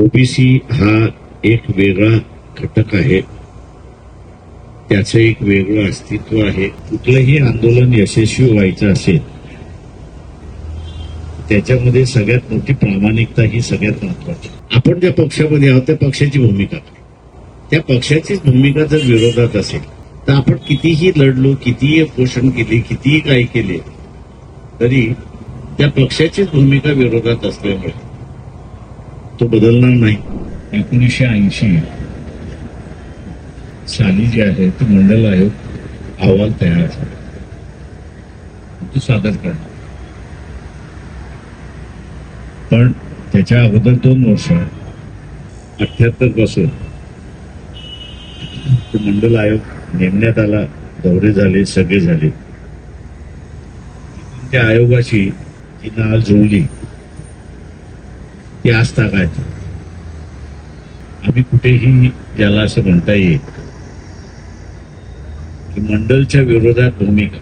OBC हा एक वेगळा घटक आहे. त्याचं एक वेगळं अस्तित्व आहे. कुठलंही आंदोलन यशस्वी व्हायचं असेल त्याच्यामध्ये सगळ्यात मोठी प्रामाणिकता ही सगळ्यात महत्वाची आपण ज्या पक्षामध्ये आहोत त्या पक्षाची भूमिका त्या पक्षाचीच भूमिका जर विरोधात असेल तर आपण कितीही लढलो कितीही पोषण केले कितीही काही केले तरी त्या पक्षाचीच भूमिका विरोधात असल्यामुळे तो बदलणार नाही एकोणीसशे ऐंशी साली जे आहे ते मंडल आयोग अहवाल तयार झाला तो सादर करणार पण त्याच्या अगोदर दोन वर्ष अठ्याहत्तरपासून तो मंडल आयोग नेमण्यात आला दौरे झाले सगळे झाले त्या आयोगाची ती नाळ जुळली ती आज टाकायचं आम्ही कुठेही ज्याला असं म्हणता येईल की मंडलच्या विरोधात भूमिका.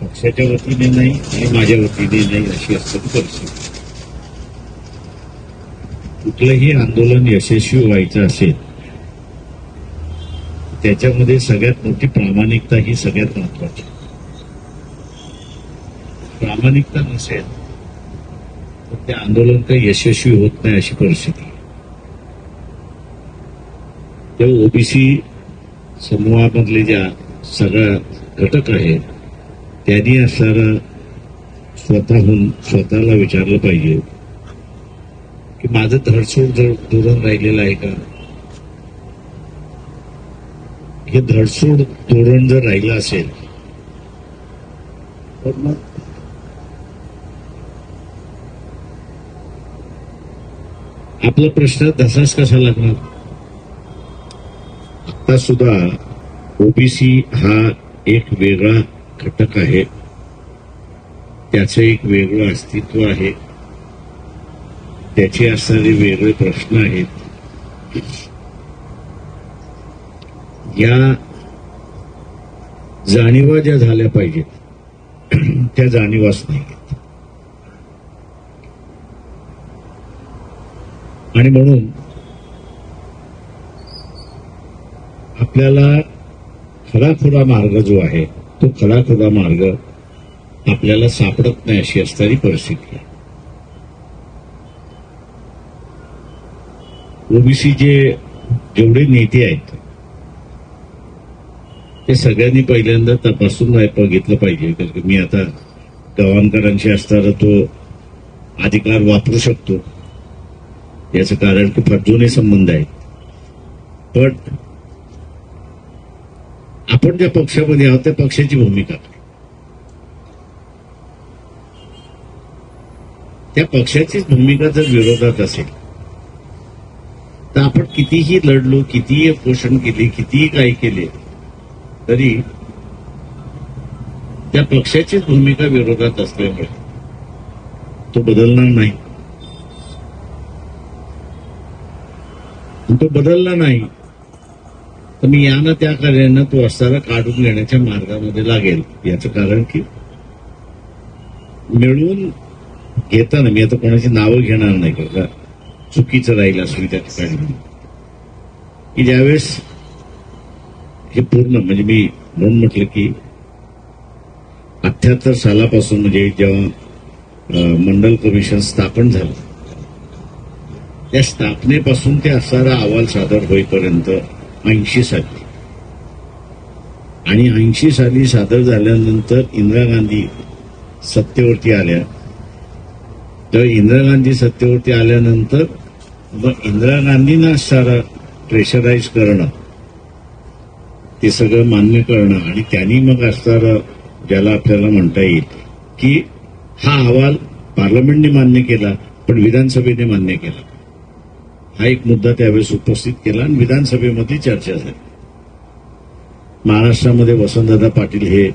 पक्षाच्या वतीने नाही आणि माझ्या वतीने नाही अशी असं परिस्थिती. कुठलंही आंदोलन यशस्वी व्हायचं असेल त्याच्यामध्ये सगळ्यात मोठी प्रामाणिकता ही सगळ्यात महत्वाची प्रामाणिकता नसेल तर ते आंदोलन काही यशस्वी होत नाही अशी परिस्थिती. तेव्हा ओबीसी समूहामधले ज्या सगळ्या घटक आहेत त्यांनी असणारा स्वतःहून स्वतःला विचारलं पाहिजे की माझं धडसोड जर धोरण राहिलेलं आहे का? हे धडसोड धोरण जर राहिलं असेल तर मग आपला प्रश्न तसाच कसा लागणार? आता सुद्धा ओबीसी हा एक वेगळा घटक आहे. त्याचं एक वेगळं अस्तित्व आहे. त्याचे असणारे वेगळे प्रश्न आहेत. या जाणीवा ज्या झाल्या पाहिजेत त्या जाणीवाच नाही आणि म्हणून आपल्याला खराखुरा मार्ग जो आहे तो खराखुरा मार्ग आपल्याला सापडत नाही अशी असणारी परिस्थिती आहे. ओबीसीचे जेवढे नेते आहेत ते सगळ्यांनी पहिल्यांदा तपासून बघितलं पाहिजे कारण की मी आता गव्हाणकरांशी असताना तो अधिकार वापरू शकतो. याचं कारण की फार जुने संबंध आहेत. पण आपण ज्या पक्षामध्ये आहोत त्या पक्षाची भूमिका त्या पक्षाचीच भूमिका जर विरोधात असेल तर आपण कितीही लढलो कितीही पोषण केले कितीही काही केले तरी त्या पक्षाचीच भूमिका विरोधात असल्यामुळे तो बदलणार नाही. तो बदलला नाही. तर मी यानं त्या कार्यानं तो असताना काढून घेण्याच्या मार्गामध्ये लागेल. याचं कारण की मिळवून घेताना मी आता कोणाची नावं घेणार नाही का? चुकीचं राहील असं त्या ठिकाणी की ज्यावेळेस हे पूर्ण म्हणजे मी म्हणून म्हटलं की अठ्याहत्तर सालापासून म्हणजे जेव्हा मंडल कमिशन स्थापन झालं त्या स्थापनेपासून ते असणारा अहवाल सादर होईपर्यंत ऐंशी साली. आणि ऐंशी साली सादर झाल्यानंतर इंदिरा गांधी सत्तेवरती आल्या. तर इंदिरा गांधी सत्तेवरती आल्यानंतर मग इंदिरा गांधींना सारा प्रेशराईज करणं ते सगळं मान्य करणं आणि त्यांनी मग असणारं ज्याला आपल्याला म्हणता येईल की हा अहवाल पार्लमेंटने मान्य केला पण विधानसभेने मान्य केला. हा एक मुद्दा त्यावेळेस उपस्थित केला आणि विधानसभेमध्ये चर्चा झाली. महाराष्ट्रामध्ये वसंतदादा पाटील हे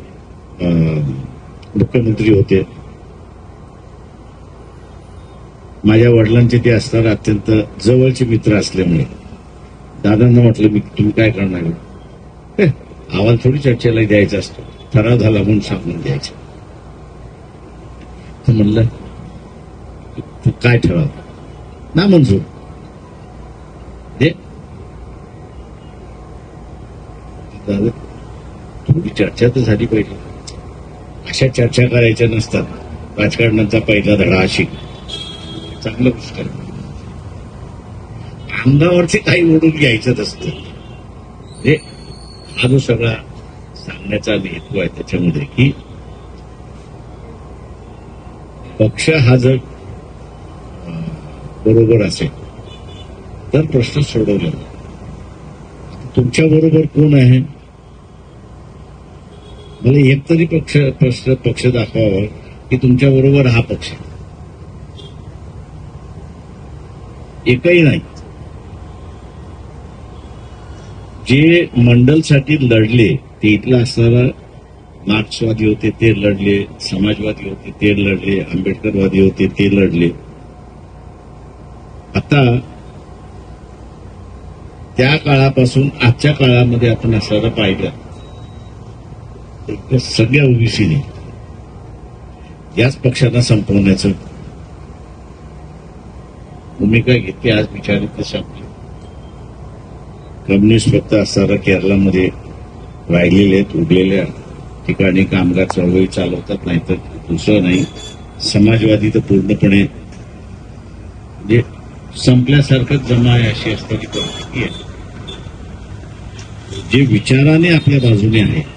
मुख्यमंत्री होते. माझ्या वडिलांचे ते असताना अत्यंत जवळचे मित्र असल्यामुळे. दादांना म्हटलं मी तुम्ही काय करणार हे, अहवाल थोडी चर्चेला द्यायचा असतो. ठराव झाला म्हणून सांगून द्यायचा. तर म्हणलं काय ठराव? ना मंजूर. दादा थोडी चर्चा तर झाली पाहिजे. अशा चर्चा करायच्या नसतात. राजकारणाचा पहिला धडा अशी. चांगलं गोष्ट अंगावरचे काही ओढून घ्यायचं असतं. म्हणजे हा जो सगळा सांगण्याचा हेतू आहे त्याच्यामध्ये की पक्ष हा जर बरोबर असेल तर प्रश्न सोडवला तुमच्या बरोबर कोण आहे? मला एक तरी पक्ष पक्ष दाखवावा की तुमच्या बरोबर हा पक्ष एकही नाही. जे मंडलसाठी लढले ते इथला असणारा मार्क्सवादी होते ते लढले समाजवादी होते ते लढले आंबेडकरवादी होते ते लढले. आता त्या काळापासून आजच्या काळामध्ये आपण असणारा पाहिलं तर सगळ्या ओबीसीने. याच पक्षांना संपवण्याचं भूमिका घेतली आज विचारली ते संपली. कम्युनिस्ट फक्त असणारा केरळामध्ये राहिलेले आहेत उरलेल्या ठिकाणी कामगार चळवळी चालवतात नाही तर दुसरं नाही. समाजवादी तर पूर्णपणे म्हणजे संपल्यासारखंच जमा आहे अशी असणारी परिस्थिती आहे. जे विचाराने आपल्या बाजूने आहे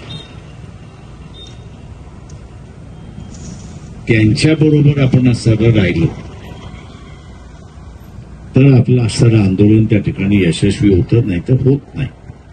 त्यांच्या बरोबर आपण सरळ राहिलो. तर आपलं सरळ आंदोलन त्या ठिकाणी यशस्वी होतं नाही तर होत नाही.